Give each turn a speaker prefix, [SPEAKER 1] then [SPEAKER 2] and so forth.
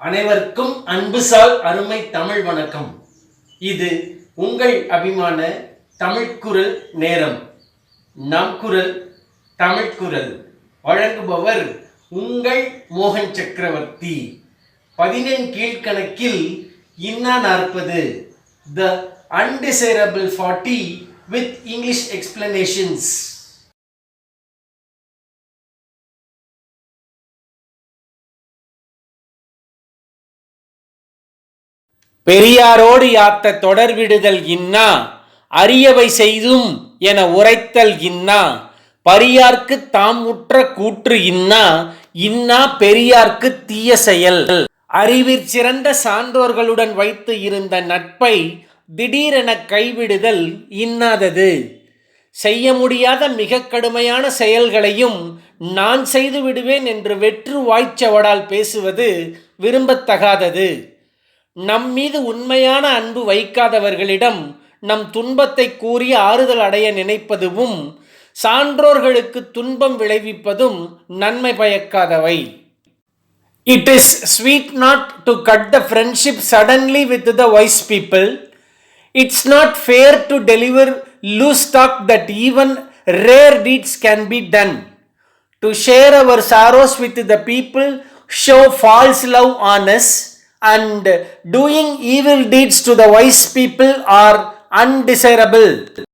[SPEAKER 1] அனைவருக்கும் அன்புசால் அருமை தமிழ் வணக்கம். இது உங்கள் அபிமான தமிழ்குரல் நேரம். நம் குரல் தமிழ்குரல் வழங்குபவர் உங்கள் மோகன் சக்கரவர்த்தி. பதினெண் கீழ்கணக்கில் இன்னா நாற்பது the undesirable forty with English explanations பெரியாரோடு யாத்த தொடர்விடுதல் இன்னா? அரியவை செய்தும் என உரைத்தல் இன்னா? பரியார்க்கு தாம் உற்ற கூற்று இன்னா? இன்னா பெரியார்க்கு தீய செயல். அறிவிற் சிறந்த சான்றோர்களுடன் வைத்து இருந்த நட்பை திடீரென கைவிடுதல் இன்னாதது. செய்ய முடியாத மிக கடுமையான செயல்களையும் நான் செய்து விடுவேன் என்று வெற்று வாய்ச்சவடால் பேசுவது விரும்பத்தகாதது. நம் மீது உண்மையான அன்பு வைக்காதவர்களிடம் நம் துன்பத்தை கூறி ஆறுதல் அடைய நினைப்பதுவும் சான்றோர்களுக்கு துன்பம் விளைவிப்பதும் நன்மை பயக்காதவை. It is sweet not to cut the friendship suddenly with the wise people it's not fair to deliver loose talk that even rare deeds can be done to share our sorrows with the people show false love honest and doing evil deeds to the wise people are undesirable.